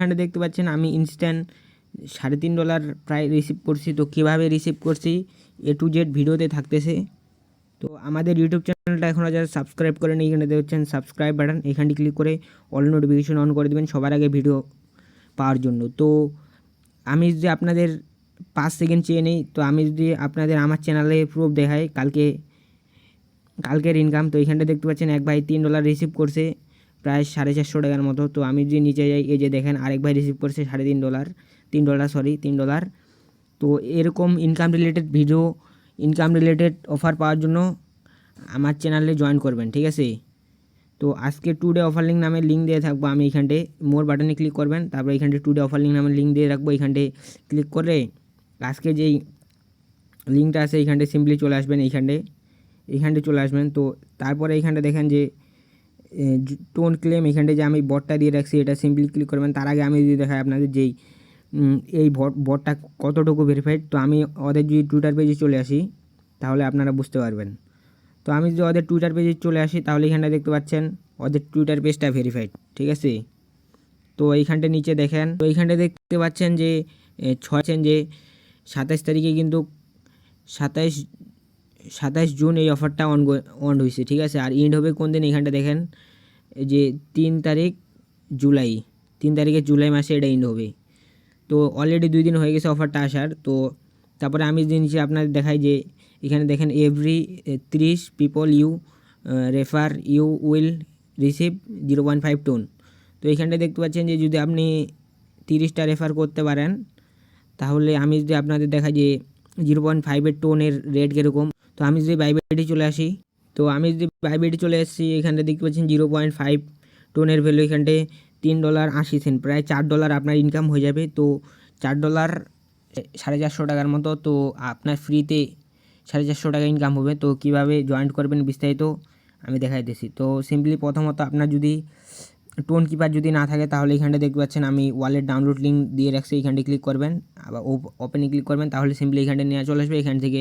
এখানে দেখতে পাচ্ছেন আমি ইনস্ট্যান্ট সাড়ে তিন ডলার প্রায় রিসিভ করছি। তো কীভাবে রিসিভ করছি? এ টু জেড ভিডিওতে থাকতেছে। তো আমাদের ইউটিউব চ্যানেলটা এখনও যারা সাবস্ক্রাইব করেন এইখানে দেখছেন সাবস্ক্রাইব বাটন এখানটি ক্লিক করে অল নোটিফিকেশন অন করে দেবেন সবার আগে ভিডিও পাওয়ার জন্য। তো আমি যদি আপনাদের পাঁচ সেকেন্ড চেয়ে নেই, তো আমি যদি আপনাদের আমার চ্যানেলে প্রুফ দেখাই, কালকে, কালকের ইনকাম তো এইখানটা দেখতে পাচ্ছেন এক ভাই তিন ডলার রিসিভ করছে। প্রায় সাড়ে চারশো টাকার মতো। তো আমি যদি নিচে যাই, এই যে দেখেন আরেক ভাই রিসিভ করছে সাড়ে তিন ডলার তিন ডলার সরি তিন ডলার তো এরকম income related video income related offer পাওয়ার জন্য আমার চ্যানেলে জয়েন করবেন, ঠিক আছে? তো আজকে টু ডে অফার লিঙ্ক নামে লিঙ্ক দিয়ে থাকব আমি এখানটে। মোর বাটনে ক্লিক করবেন, তারপর এখানটে টু ডে অফার লিঙ্ক নামে লিঙ্ক দিয়ে রাখব, এখানটে ক্লিক করে আজকে যেই লিঙ্কটা আছে এইখানটে সিম্পলি চলে আসবেন এইখানটে এইখানটে চলে আসবেন। তো তারপরে এইখানটা দেখেন যে টোন ক্লেম এখানটে যে আমি বটটা দিয়ে রাখছি, এটা সিম্পলি ক্লিক করবেন, তার আগে আমি যদি দেখাই আপনাদের যেই এই বট বটটা কতটুকু ভেরিফাইড তো আমি ওদের যদি টুইটার পেজে চলে আসি, তাহলে আপনারা বুঝতে পারবেন। তো আমি যদি ওদের টুইটার পেজে চলে আসি, তাহলে এখানটা দেখতে পাচ্ছেন, ওদের টুইটার পেজটা ভেরিফাইড ঠিক আছে? তো এইখানটা নিচে দেখেন, তো এইখানটা দেখতে পাচ্ছেন যে ছয়ছেন যে সাতাশ তারিখে কিন্তু সাতাইশ সাতাইশ জুন এই অফারটা অন অন হয়েছে ঠিক আছে? আর ইন্ড হবে কোন দিন? এখানটা দেখেন যে তিন তারিখ জুলাই, তিন তারিখে জুলাই মাসে এটা ইন্ড হবে। তো অলরেডি দুই দিন হয়ে গেছে অফারটা আসার, তো তারপরে আমি যে আপনাদের দেখাই যে, এখানে দেখেন এভরি ত্রিশ people you refer you will receive zero point five TON তো এইখানটা দেখতে পাচ্ছেন যে যদি আপনি তিরিশটা রেফার করতে পারেন, তাহলে আমি যদি আপনাদের দেখাই যে জিরো পয়েন্ট ফাইভের টোনের রেট কীরকম তো আমি যদি বাইবেটি চলে আসি, তো আমি যদি বাইবেটি চলে আসছি এখানটা দেখতে পাচ্ছেন জিরো পয়েন্ট ফাইভ টোনের ভ্যালু এখানটায় তিন ডলার আশি সেন্ট প্রায় চার ডলার আপনার ইনকাম হয়ে যাবে। তো চার ডলার সাড়ে চারশো টাকার মতো, তো আপনার ফ্রিতে সাড়ে চারশো টাকা ইনকাম হবে। তো কীভাবে জয়েন্ট করবেন বিস্তারিত আমি দেখাই দেখাইতেছি তো সিম্পলি প্রথমত আপনার যদি টোন কিপার যদি না থাকে, তাহলে এখানটা দেখতে পাচ্ছেন আমি ওয়ালেট ডাউনলোড লিঙ্ক দিয়ে রাখছি, এখানটা ক্লিক করবেন, আবার ওপেনে ক্লিক করবেন, তাহলে সিম্পলি এখানটা নেওয়া চলে আসবে। এখান থেকে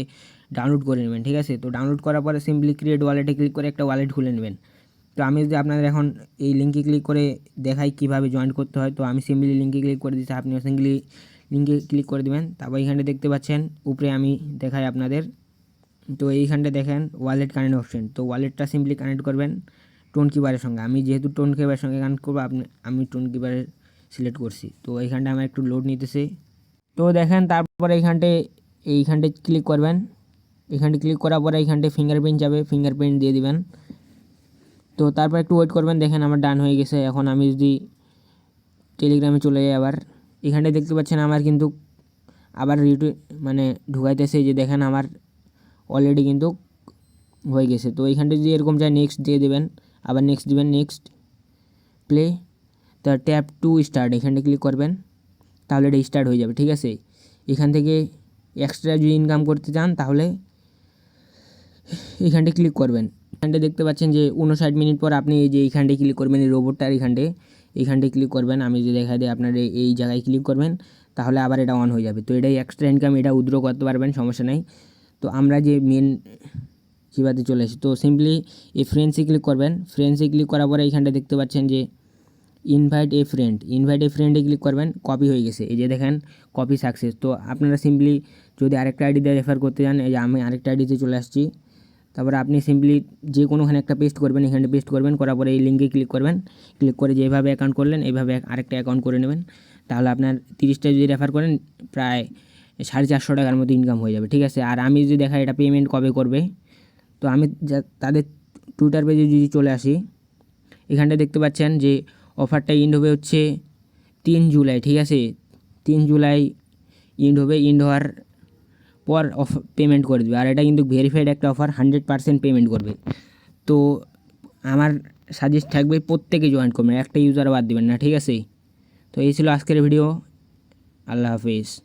ডাউনলোড করে নেবেন, ঠিক আছে? তো ডাউনলোড করার পরে সিম্পলি ক্রিয়েট ওয়ালেটে ক্লিক করে একটা ওয়ালেট খুলে নেবেন। তো আমি যদি আপনাদের এখন এই লিঙ্কে ক্লিক করে দেখাই কীভাবে জয়েন করতে হয়, তো আমি সিম্পলি লিঙ্কে ক্লিক করে দিচ্ছি, আপনিও সিম্পলি লিঙ্কে ক্লিক করে দিবেন। তারপর এখানটা দেখতে পাচ্ছেন, উপরে আমি দেখাই আপনাদের। তো এইখানটা দেখেন ওয়ালেট কানেক্ট অপশন তো ওয়ালেটটা সিম্পলি কানেক্ট করবেন টোন কিপারের সঙ্গে। আমি যেহেতু টোন কিপারের সঙ্গে কানেক্ট করব, আপনি, আমি টোন কিপারের সিলেক্ট করছি। তো এইখানটা আমার একটু লোড নিতেছে। তো দেখেন, তারপরে এইখানটে এইখানটে ক্লিক করবেন। এখানটে ক্লিক করার পরে এইখানটে ফিঙ্গারপ্রিন্ট যাবে ফিঙ্গারপ্রিন্ট দিয়ে দিবেন। তো তারপর একটু ওয়েট করবেন, দেখেন আমার ডান হয়ে গেছে। এখন আমি যদি টেলিগ্রামে চলে যাই আবার। এখানটায় দেখতে পাচ্ছেন আমার কিন্তু আবার রিটু মানে ঢুকাইতেছে যে দেখেন আমার অলরেডি কিন্তু হয়ে গেছে। তো এইখানটা যদি এরকম চাই নেক্সট দিয়ে দেবেন। আবার নেক্সট দিবেন নেক্সট প্লে তা ট্যাপ টু স্টার্ট এখানটা ক্লিক করবেন, তাহলে এটা স্টার্ট হয়ে যাবে, ঠিক আছে? এখান থেকে এক্সট্রা যদি ইনকাম করতে চান, তাহলে এখানটা ক্লিক করবেন। এখানটা দেখতে পাচ্ছেন যে উনষাট মিনিট পর আপনি এই যে এইখানটায় ক্লিক করবেন, এই রোবটটার এইখানটে এইখানটায় ক্লিক করবেন। আমি যদি দেখা দিই আপনার এই- এই জায়গায় ক্লিক করবেন, তাহলে আবার এটা অন হয়ে যাবে। তো এটাই এক্সট্রা ইনকাম এটা উদ্র করতে পারবেন, সমস্যা নেই। তো আমরা যে মেন কিবাতে চলে এসেছি, তো সিম্পলি এই ফ্রেন্ডসে ক্লিক করবেন। ফ্রেন্ডসে ক্লিক করার পরে এইখানটা দেখতে পাচ্ছেন যে invite a friend invite a ফ্রেন্ডে click করবেন কপি হয়ে গেছে। এই যে দেখেন কপি সাকসেস তো আপনারা সিম্পলি যদি আরেকটা আইডিতে রেফার করতে চান, এই যে আমি আরেকটা আইডিতে চলে আসছি। তারপরে আপনি সিম্পলি যে কোনোখানে একটা পেস্ট করবেন, এখানে পেস্ট করবেন, করার পরে এই লিঙ্কে ক্লিক করবেন। ক্লিক করে যেভাবে অ্যাকাউন্ট করলেন এইভাবে আরেকটা অ্যাকাউন্ট করে নেবেন। তাহলে আপনার তিরিশটা যদি রেফার করেন, প্রায় সাড়ে চারশো টাকার মতো ইনকাম হয়ে যাবে, ঠিক আছে? আর আমি যদি দেখা এটা পেমেন্ট কবে করবে, তো আমি তাদের টুইটার পেজে যদি চলে আসি এখানটা দেখতে পাচ্ছেন যে অফারটা ইন্ড হবে হচ্ছে তিন জুলাই, ঠিক আছে? তিন জুলাই ইন্ড হবে ইন্ড হওয়ার পর অফ পেমেন্ট করে দেবে। আর এটা কিন্তু ভেরিফাইড একটা অফার হান্ড্রেড পার্সেন্ট পেমেন্ট করবে। তো আমার সাজেস্ট থাকবে প্রত্যেকে জয়েন করবেন, একটা ইউজার বাদ দেবেন না, ঠিক আছে? তো এই ছিল আজকের ভিডিও আল্লাহ হাফিজ।